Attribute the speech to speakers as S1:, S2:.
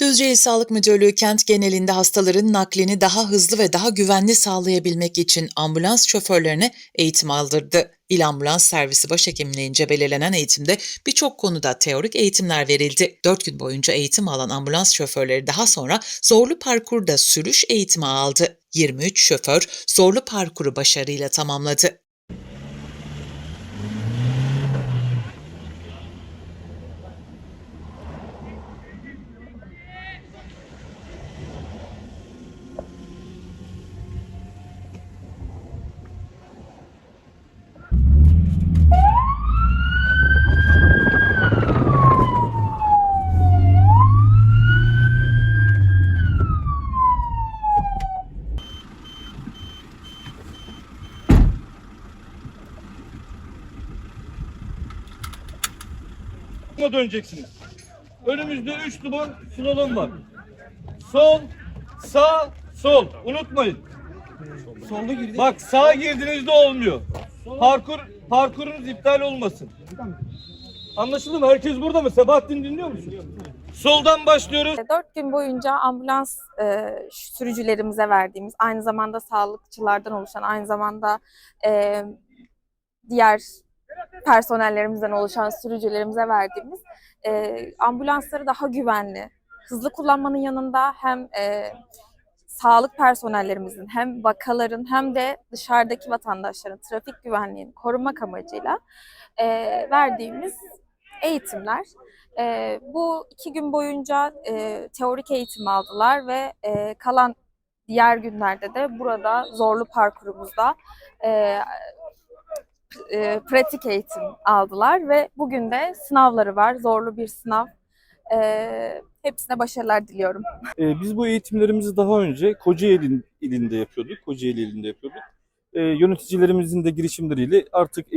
S1: Düzce İl Sağlık Müdürlüğü kent genelinde hastaların naklini daha hızlı ve daha güvenli sağlayabilmek için ambulans şoförlerine eğitim aldırdı. İl Ambulans Servisi Başhekimliğince belirlenen eğitimde birçok konuda teorik eğitimler verildi. 4 gün boyunca eğitim alan ambulans şoförleri daha sonra zorlu parkurda sürüş eğitimi aldı. 23 şoför zorlu parkuru başarıyla tamamladı.
S2: Sola döneceksiniz. Önümüzde 3 numara slalom var. Sol, sağ, sol. Unutmayın.
S3: Solda girdi.
S2: Bak sağa girdiğinizde olmuyor. Parkur parkurunuz iptal olmasın. Anlaşıldı mı? Herkes burada mı? Sebahattin dinliyor musun? Soldan başlıyoruz.
S4: Dört gün boyunca ambulans e, sürücülerimize verdiğimiz, aynı zamanda sağlıkçılardan oluşan, aynı zamanda e, diğer personellerimizden oluşan sürücülerimize verdiğimiz e, ambulansları daha güvenli, hızlı kullanmanın yanında hem e, sağlık personellerimizin hem vakaların hem de dışarıdaki vatandaşların trafik güvenliğini korumak amacıyla e, verdiğimiz eğitimler. E, bu iki gün boyunca e, teorik eğitim aldılar ve e, kalan diğer günlerde de burada zorlu parkurumuzda e, e, pratik eğitim aldılar ve bugün de sınavları var. Zorlu bir sınav. E, hepsine başarılar diliyorum.
S5: Ee, biz bu eğitimlerimizi daha önce Kocaeli ilinde yapıyorduk. Kocaeli ilinde yapıyorduk. Ee, yöneticilerimizin de girişimleriyle artık eğitim